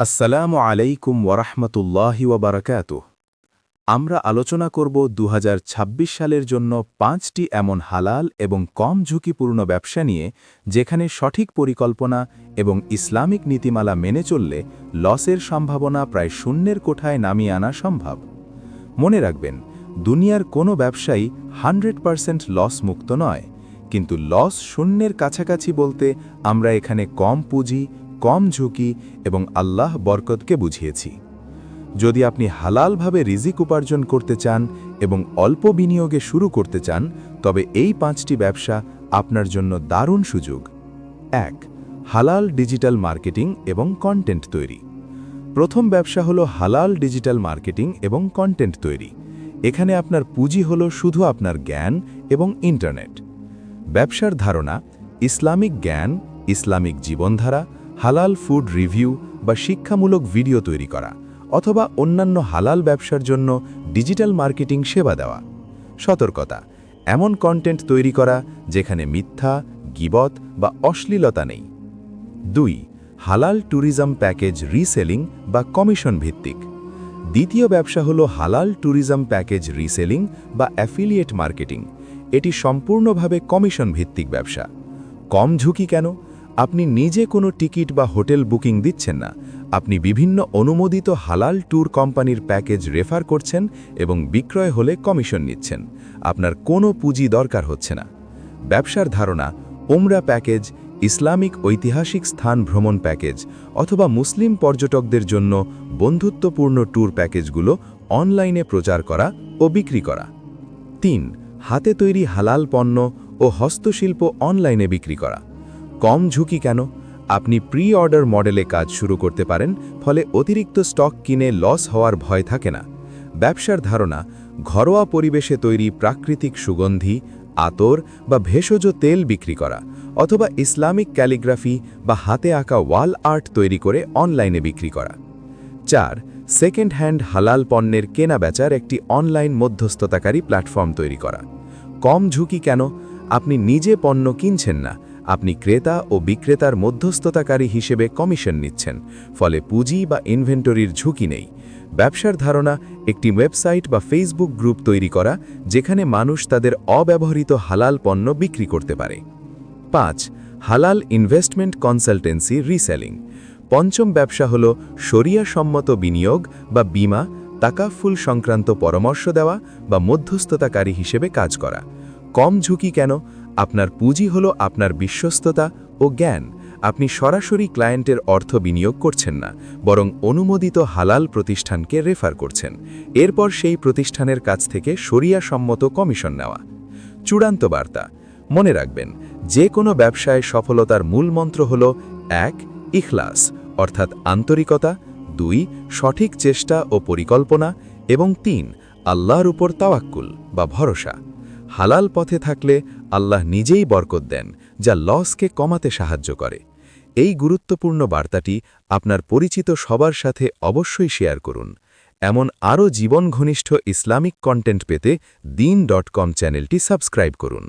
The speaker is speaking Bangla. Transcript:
আসসালামু আলাইকুম ওরহমতুল্লাহি ওবরাকাত আমরা আলোচনা করব দু হাজার ছাব্বিশ সালের জন্য পাঁচটি এমন হালাল এবং কম ঝুঁকিপূর্ণ ব্যবসা নিয়ে, যেখানে সঠিক পরিকল্পনা এবং ইসলামিক নীতিমালা মেনে চললে লসের সম্ভাবনা প্রায় শূন্যের কোঠায় নামিয়ে আনা সম্ভব। মনে রাখবেন, দুনিয়ার কোনো ব্যবসায়ী হান্ড্রেড পারসেন্ট লস মুক্ত নয়, কিন্তু লস শূন্যের কাছাকাছি বলতে আমরা এখানে কম পুঁজি কম ঝুঁকি এবং আল্লাহ বরকতকে বুঝিয়েছি। যদি আপনি হালালভাবে রিজিক উপার্জন করতে চান এবং অল্প বিনিয়োগে শুরু করতে চান, তবে এই পাঁচটি ব্যবসা আপনার জন্য দারুণ সুযোগ। এক, হালাল ডিজিটাল মার্কেটিং এবং কন্টেন্ট তৈরি। প্রথম ব্যবসা হলো হালাল ডিজিটাল মার্কেটিং এবং কন্টেন্ট তৈরি। এখানে আপনার পুঁজি হল শুধু আপনার জ্ঞান এবং ইন্টারনেট। ব্যবসার ধারণা, ইসলামিক জ্ঞান, ইসলামিক জীবনধারা হালাল ফুড রিভিউ বা শিক্ষামূলক ভিডিও তৈরি করা অথবা অন্যান্য হালাল ব্যবসার জন্য ডিজিটাল মার্কেটিং সেবা দেওয়া। সতর্কতা, এমন কন্টেন্ট তৈরি করা যেখানে মিথ্যা, গিবত বা অশ্লীলতা নেই। দুই, হালাল ট্যুরিজম প্যাকেজ রিসেলিং বা কমিশন ভিত্তিক। দ্বিতীয় ব্যবসা হল হালাল ট্যুরিজম প্যাকেজ রিসেলিং বা অ্যাফিলিয়েট মার্কেটিং এটি সম্পূর্ণভাবে কমিশন ভিত্তিক ব্যবসা। কম ঝুঁকি কেন? আপনি নিজে কোনো টিকিট বা হোটেল বুকিং দিচ্ছেন না। আপনি বিভিন্ন অনুমোদিত হালাল ট্যুর কোম্পানির প্যাকেজ রেফার করছেন এবং বিক্রয় হলে কমিশন নিচ্ছেন। আপনার কোনো পুঁজি দরকার হচ্ছে না। ব্যবসার ধারণা ওমরা প্যাকেজ, ইসলামিক ঐতিহাসিক স্থান ভ্রমণ প্যাকেজ অথবা মুসলিম পর্যটকদের জন্য বন্ধুত্বপূর্ণ ট্যুর প্যাকেজগুলো অনলাইনে প্রচার করা ও বিক্রি করা। তিন, হাতে তৈরি হালাল পণ্য ও হস্তশিল্প অনলাইনে বিক্রি করা। কম ঝুঁকি কেন? আপনি প্রি অর্ডার মডেলে কাজ শুরু করতে পারেন, ফলে অতিরিক্ত স্টক কিনে লস হওয়ার ভয় থাকে না। ব্যবসার ধারণা, ঘরোয়া পরিবেশে তৈরি প্রাকৃতিক সুগন্ধি, আতর বা ভেষজ তেল বিক্রি করা, অথবা ইসলামিক ক্যালিগ্রাফি বা হাতে আঁকা ওয়াল আর্ট তৈরি করে অনলাইনে বিক্রি করা। চার সেকেন্ড হ্যান্ড হালাল পণ্যের কেনা বেচার একটি অনলাইন মধ্যস্থতাকারী প্ল্যাটফর্ম তৈরি করা। কম ঝুঁকি কেন? আপনি নিজে পণ্য কিনছেন না আপনি ক্রেতা ও বিক্রেতার মধ্যস্থতাকারী হিসেবে কমিশন নিচ্ছেন, ফলে পুঁজি বা ইনভেন্টরির ঝুঁকি নেই। ব্যবসার ধারণা, একটি ওয়েবসাইট বা ফেসবুক গ্রুপ তৈরি করা, যেখানে মানুষ তাদের অব্যবহৃত হালাল পণ্য বিক্রি করতে পারে। পাঁচ, হালাল ইনভেস্টমেন্ট কনসালটেন্সি রিসেলিং পঞ্চম ব্যবসা হল সম্মত বিনিয়োগ বা বিমা, তাকাফুল সংক্রান্ত পরামর্শ দেওয়া বা মধ্যস্থতাকারী হিসেবে কাজ করা। কম ঝুঁকি কেন? আপনার পুঁজি হল আপনার বিশ্বস্ততা ও জ্ঞান। আপনি সরাসরি ক্লায়েন্টের অর্থ বিনিয়োগ করছেন না, বরং অনুমোদিত হালাল প্রতিষ্ঠানকে রেফার করছেন। এরপর সেই প্রতিষ্ঠানের কাছ থেকে সরিয়া সম্মত কমিশন নেওয়া। চূড়ান্ত বার্তা। মনে রাখবেন, যে কোনো ব্যবসায় সফলতার মূল মন্ত্র হল, এক, ইখলাস, অর্থাৎ আন্তরিকতা, দুই, সঠিক চেষ্টা ও পরিকল্পনা, এবং তিন, আল্লাহর উপর তাওয়াক্কুল বা ভরসা। হালাল পথে থাকলে আল্লাহ নিজেই বরকত দেন, যা লসকে কমাতে সাহায্য করে। এই গুরুত্বপূর্ণ বার্তাটি আপনার পরিচিত সবার সাথে অবশ্যই শেয়ার করুন। এমন আরও জীবন ঘনিষ্ঠ ইসলামিক কন্টেন্ট পেতে দিন ডট কম চ্যানেলটি সাবস্ক্রাইব করুন।